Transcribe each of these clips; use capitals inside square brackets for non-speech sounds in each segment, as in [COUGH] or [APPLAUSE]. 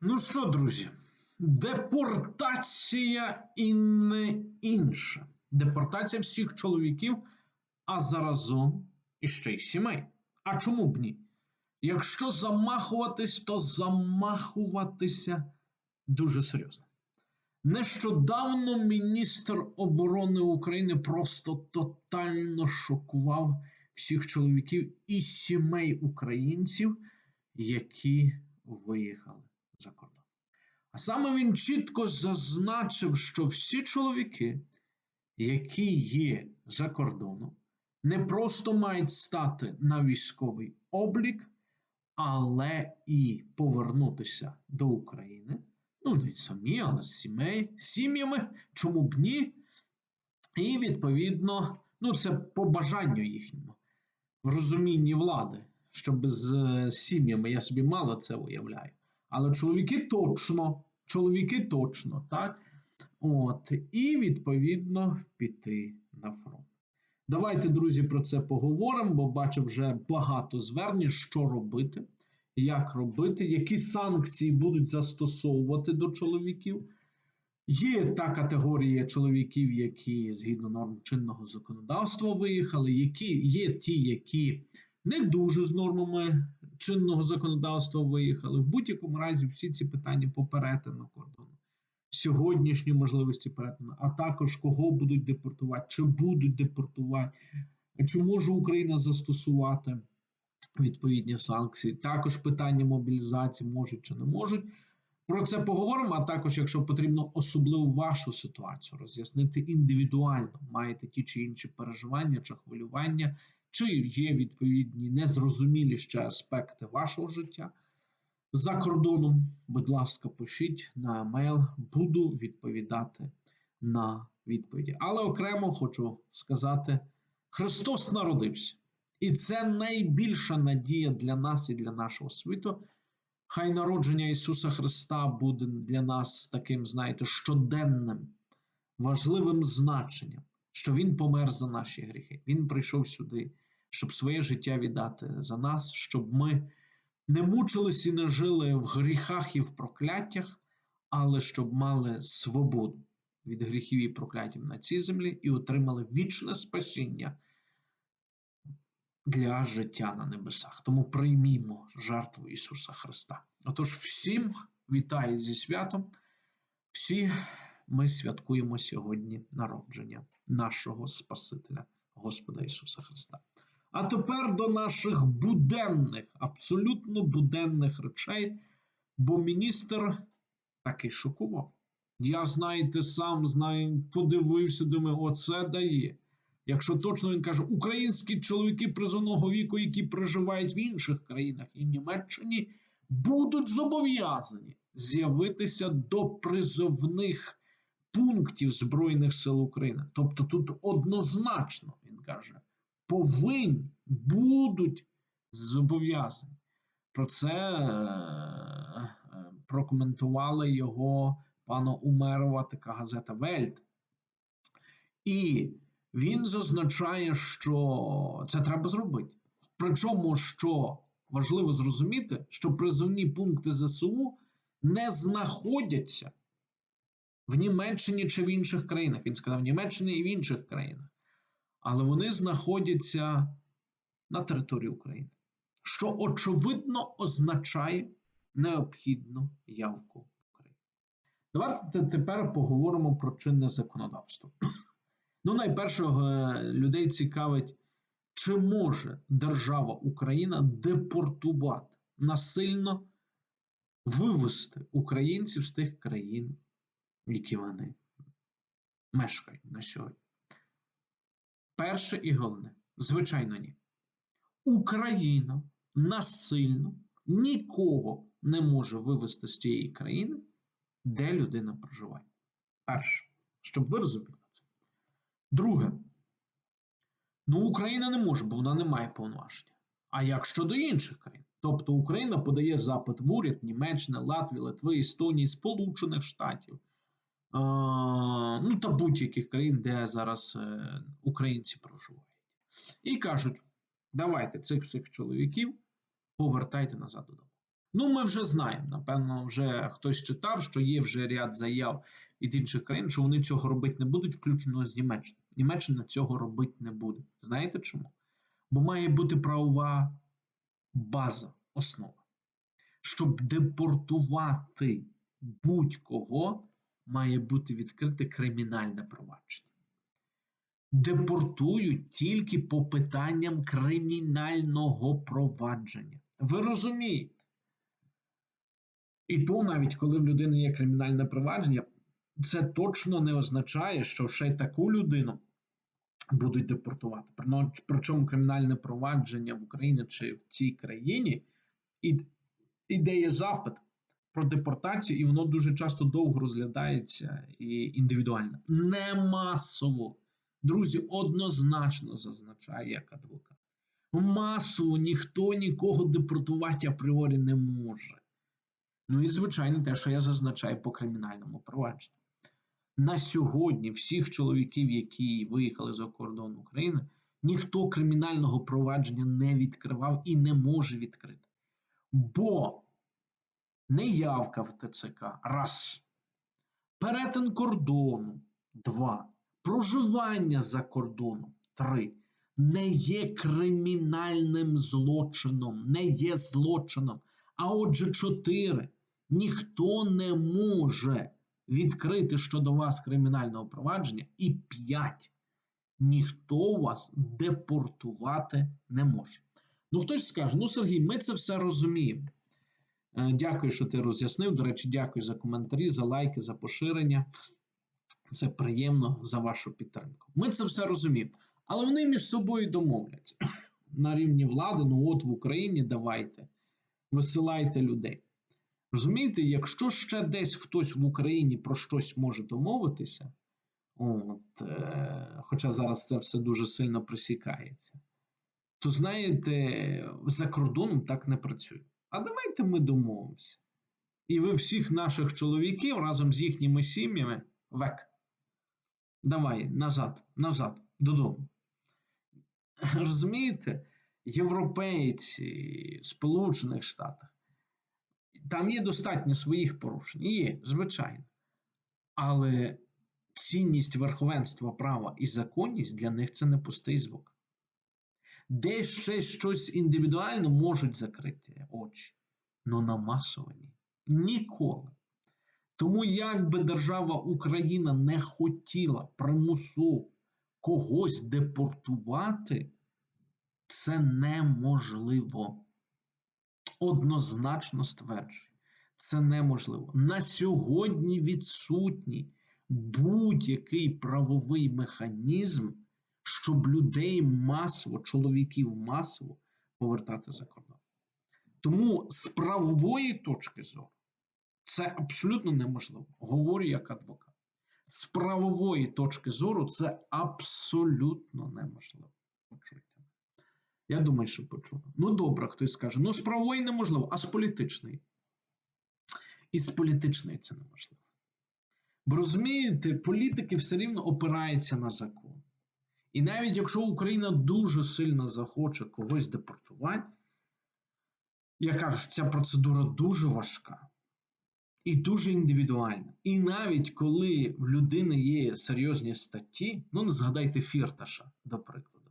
Ну що, друзі, депортація і не інше. Депортація всіх чоловіків, а заразом іще й сімей. А чому б ні? Якщо замахуватись, то замахуватися дуже серйозно. Нещодавно міністр оборони України просто тотально шокував всіх чоловіків і сімей українців, які виїхали за кордон. А саме він чітко зазначив, що всі чоловіки, які є за кордоном, не просто мають стати на військовий облік, але і повернутися до України. Ну, не самі, але з сімей, сім'ями, чому б ні? І, відповідно, ну, це по бажанню їхньому, в розумінні влади, щоб з е, сім'ями я собі мало це уявляю. Але чоловіки точно, чоловіки точно, так? От, і відповідно піти на фронт. Давайте, друзі, про це поговоримо, бо бачу вже багато звернень, що робити, як робити, які санкції будуть застосовувати до чоловіків. Є та категорія чоловіків, які згідно норм чинного законодавства виїхали, які є ті, які не дуже з нормами чинного законодавства виїхали. В будь-якому разі всі ці питання по перетину кордону, сьогоднішні можливості перетину, а також кого будуть депортувати, чи будуть депортувати, чи може Україна застосувати відповідні санкції. Також питання мобілізації можуть чи не можуть. Про це поговоримо, а також, якщо потрібно, особливо вашу ситуацію роз'яснити індивідуально, маєте ті чи інші переживання чи хвилювання, чи є відповідні незрозумілі ще аспекти вашого життя. За кордоном, будь ласка, пишіть на емейл, буду відповідати на відповіді. Але окремо хочу сказати: Христос народився, і це найбільша надія для нас і для нашого світу. Хай народження Ісуса Христа буде для нас таким, знаєте, щоденним, важливим значенням, що Він помер за наші гріхи. Він прийшов сюди, щоб своє життя віддати за нас, щоб ми не мучились і не жили в гріхах і в прокляттях, але щоб мали свободу від гріхів і прокляттів на цій землі і отримали вічне спасіння для життя на небесах. Тому приймімо жертву Ісуса Христа. Отож, всім вітаю зі святом. Всі ми святкуємо сьогодні народження нашого Спасителя, Господа Ісуса Христа. А тепер до наших буденних, абсолютно буденних речей, бо міністр таки шокував. Я, знаєте, сам знаю, подивився, думаю, оце дає. Якщо точно він каже, українські чоловіки призовного віку, які проживають в інших країнах і Німеччині, будуть зобов'язані з'явитися до призовних пунктів Збройних сил України. Тобто тут однозначно він каже, повинні будуть зобов'язані. Про це е, прокоментували його пана Умерова, така газета Вельт. І він зазначає, що це треба зробити. Причому, що важливо зрозуміти, що призовні пункти ЗСУ не знаходяться в Німеччині чи в інших країнах. Він сказав в Німеччині і в інших країнах. Але вони знаходяться на території України, що очевидно означає необхідну явку України. Давайте тепер поговоримо про чинне законодавство. [CLEARS THROAT] Ну, найперше, людей цікавить, чи може держава Україна депортувати насильно вивести українців з тих країн, які вони мешкають на сьогодні. Перше і головне, звичайно, ні. Україна насильно нікого не може вивести з тієї країни, де людина проживає. Перше, щоб ви розуміли. це. Друге, ну Україна не може, бо вона не має повноваження. А як щодо інших країн? Тобто Україна подає запит в уряд Німеччини, Латвії, Литви, Естонії, Сполучених Штатів, ну та будь-яких країн, де зараз е, українці проживають. І кажуть: давайте цих всіх чоловіків повертайте назад додому. Ну, ми вже знаємо. Напевно, вже хтось читав, що є вже ряд заяв від інших країн, що вони цього робити не будуть, включно з Німеччини. Німеччина цього робити не буде. Знаєте чому? Бо має бути правова база, основа. Щоб депортувати будь-кого, має бути відкрите кримінальне провадження. Депортують тільки по питанням кримінального провадження. Ви розумієте? І то навіть коли в людини є кримінальне провадження, це точно не означає, що ще й таку людину будуть депортувати. Причому кримінальне провадження в Україні чи в цій країні і іде є запит про депортацію, і воно дуже часто довго розглядається і індивідуально. Не масово. Друзі, однозначно зазначає як адвокат. Масово ніхто нікого депортувати апріорі не може. Ну і звичайно, те, що я зазначаю по кримінальному провадженню. На сьогодні всіх чоловіків, які виїхали за кордон України, ніхто кримінального провадження не відкривав і не може відкрити. Бо неявка в ТЦК раз, перетин кордону два, проживання за кордоном три, не є кримінальним злочином, не є злочином. А отже, чотири. Ніхто не може відкрити щодо вас кримінального провадження. І п'ять. Ніхто вас депортувати не може. Ну, хтось скаже: ну, Сергій, ми це все розуміємо. Е, Дякую, що ти роз'яснив. До речі, дякую за коментарі, за лайки, за поширення. Це приємно за вашу підтримку. Ми це все розуміємо. Але вони між собою домовляться [CLEARS THROAT] на рівні влади. Ну, от в Україні давайте, висилайте людей. Розумієте, якщо ще десь хтось в Україні про щось може домовитися, от, е, хоча зараз це все дуже сильно присікається, то знаєте, за кордоном так не працює. А давайте ми домовимося. І ви всіх наших чоловіків разом з їхніми сім'ями век. Давай назад, назад, додому. Розумієте, європейці, Сполучених Штатах, там є достатньо своїх порушень. Є, звичайно. Але цінність верховенства права і законність для них це не пустий звук. Де ще щось індивідуально можуть закрити очі, але на масовані ніколи. Тому як би держава Україна не хотіла примусово когось депортувати, це неможливо. Однозначно стверджую, це неможливо. На сьогодні відсутній будь-який правовий механізм, щоб людей масово, чоловіків масово повертати за кордон. Тому з правової точки зору це абсолютно неможливо. Говорю як адвокат. З правової точки зору це абсолютно неможливо. Почуйте. Я думаю, що почув. Ну, добре, хтось скаже. Ну, з правової неможливо, а з політичної. І з політичної це неможливо. Бо розумієте, політики все рівно опираються на закон. І навіть якщо Україна дуже сильно захоче когось депортувати, я кажу, що ця процедура дуже важка і дуже індивідуальна. І навіть коли в людини є серйозні статті, ну не згадайте Фірташа, до прикладу,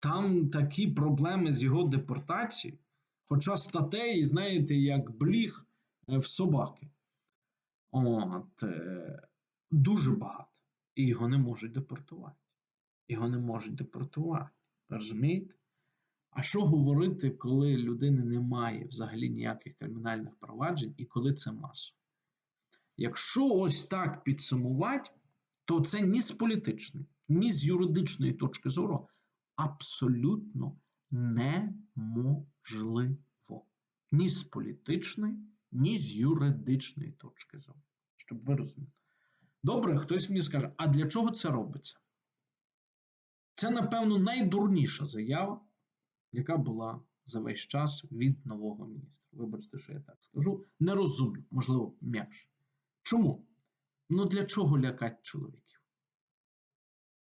там такі проблеми з його депортацією, хоча статей, знаєте, як бліг е, в собаки. От, е, дуже багато. І його не можуть депортувати. Його не можуть депортувати. Розумієте? А що говорити, коли людини немає взагалі ніяких кримінальних проваджень і коли це масово? Якщо ось так підсумувати, то це ні з політичної, ні з юридичної точки зору абсолютно неможливо. Ні з політичної, ні з юридичної точки зору. Щоб ви розуміли. Добре, хтось мені скаже, а для чого це робиться? Це, напевно, найдурніша заява, яка була за весь час від нового міністра. Вибачте, що я так скажу. Нерозумно, можливо, м'якше. Чому? Ну для чого лякати чоловіків?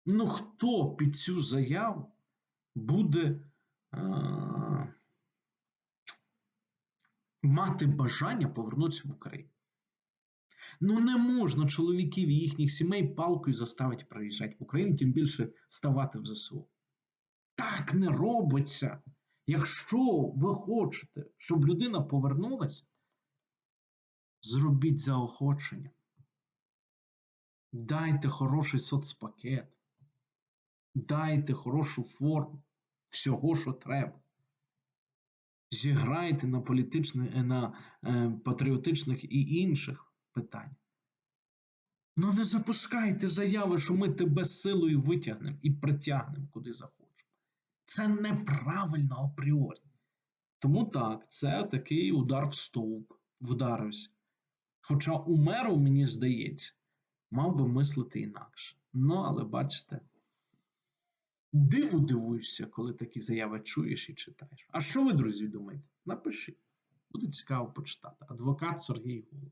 Ну, хто під цю заяву буде а, мати бажання повернутися в Україну. Ну, не можна чоловіків і їхніх сімей палкою заставити приїжджати в Україну, тим більше ставати в ЗСУ. Так не робиться. Якщо ви хочете, щоб людина повернулася, зробіть заохочення. Дайте хороший соцпакет, дайте хорошу форму всього, що треба. Зіграйте на політичних, на е, патріотичних і інших питаннях. Ну не запускайте заяви, що ми тебе силою витягнемо і притягнемо куди захочемо. Це неправильно апріорі. Тому так, це такий удар в стовп, вдарився. Хоча у мені здається, мав би мислити інакше. Ну, але бачите, диву дивуєшся, коли такі заяви чуєш і читаєш. А що ви, друзі, думаєте? Напишіть. Буде цікаво почитати. Адвокат Сергій Гула.